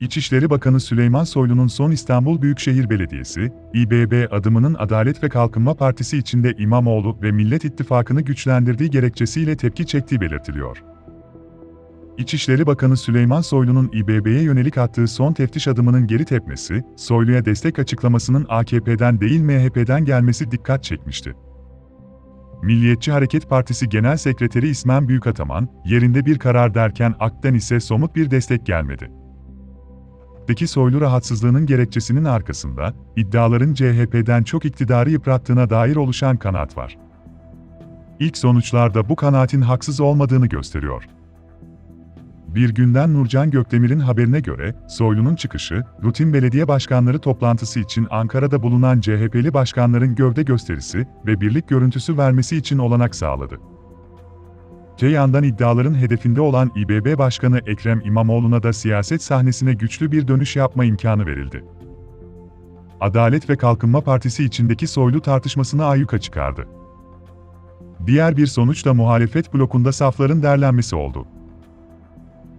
İçişleri Bakanı Süleyman Soylu'nun son İstanbul Büyükşehir Belediyesi, İBB adımının Adalet ve Kalkınma Partisi içinde İmamoğlu ve Millet İttifakı'nı güçlendirdiği gerekçesiyle tepki çektiği belirtiliyor. İçişleri Bakanı Süleyman Soylu'nun İBB'ye yönelik attığı son teftiş adımının geri tepmesi, Soylu'ya destek açıklamasının AKP'den değil MHP'den gelmesi dikkat çekmişti. Milliyetçi Hareket Partisi Genel Sekreteri İsmen Büyükataman, yerinde bir karar derken AK'ten ise somut bir destek gelmedi. Peki Soylu rahatsızlığının gerekçesinin arkasında, iddiaların CHP'den çok iktidarı yıprattığına dair oluşan kanaat var. İlk sonuçlarda bu kanaatin haksız olmadığını gösteriyor. Bir günden Nurcan Gökdemir'in haberine göre, Soylu'nun çıkışı, rutin belediye başkanları toplantısı için Ankara'da bulunan CHP'li başkanların gövde gösterisi ve birlik görüntüsü vermesi için olanak sağladı. Te yandan iddiaların hedefinde olan İBB Başkanı Ekrem İmamoğlu'na da siyaset sahnesine güçlü bir dönüş yapma imkanı verildi. Adalet ve Kalkınma Partisi içindeki soylu tartışmasını ayyuka çıkardı. Diğer bir sonuç da muhalefet blokunda safların derlenmesi oldu.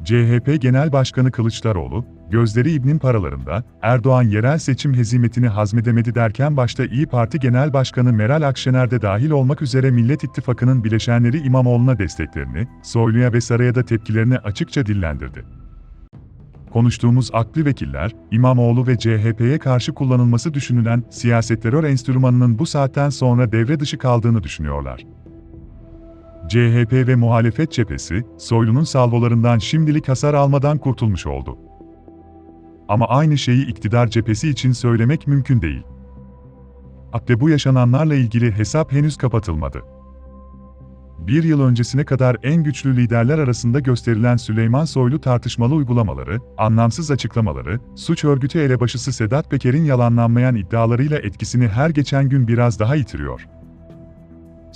CHP Genel Başkanı Kılıçdaroğlu, gözleri İbnin paralarında, Erdoğan yerel seçim hezimetini hazmedemedi derken başta İyi Parti Genel Başkanı Meral Akşener de dahil olmak üzere Millet İttifakı'nın bileşenleri İmamoğlu'na desteklerini, Soylu'ya ve Saray'a da tepkilerini açıkça dillendirdi. Konuştuğumuz aklı vekiller, İmamoğlu ve CHP'ye karşı kullanılması düşünülen siyaset terör enstrümanının bu saatten sonra devre dışı kaldığını düşünüyorlar. CHP ve muhalefet cephesi, Soylu'nun salvolarından şimdilik hasar almadan kurtulmuş oldu. Ama aynı şeyi iktidar cephesi için söylemek mümkün değil. Hatta bu yaşananlarla ilgili hesap henüz kapatılmadı. Bir yıl öncesine kadar en güçlü liderler arasında gösterilen Süleyman Soylu tartışmalı uygulamaları, anlamsız açıklamaları, suç örgütü elebaşısı Sedat Peker'in yalanlanmayan iddialarıyla etkisini her geçen gün biraz daha yitiriyor.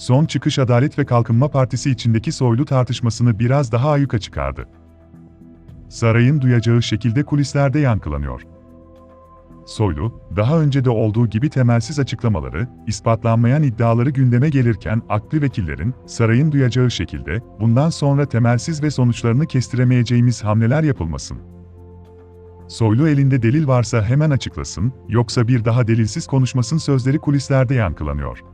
Son çıkış Adalet ve Kalkınma Partisi içindeki soylu tartışmasını biraz daha ayyuka çıkardı. Sarayın duyacağı şekilde kulislerde yankılanıyor. Soylu, daha önce de olduğu gibi temelsiz açıklamaları, ispatlanmayan iddiaları gündeme gelirken aklı vekillerin, sarayın duyacağı şekilde, bundan sonra temelsiz ve sonuçlarını kestiremeyeceğimiz hamleler yapılmasın. Soylu elinde delil varsa hemen açıklasın, yoksa bir daha delilsiz konuşmasın sözleri kulislerde yankılanıyor.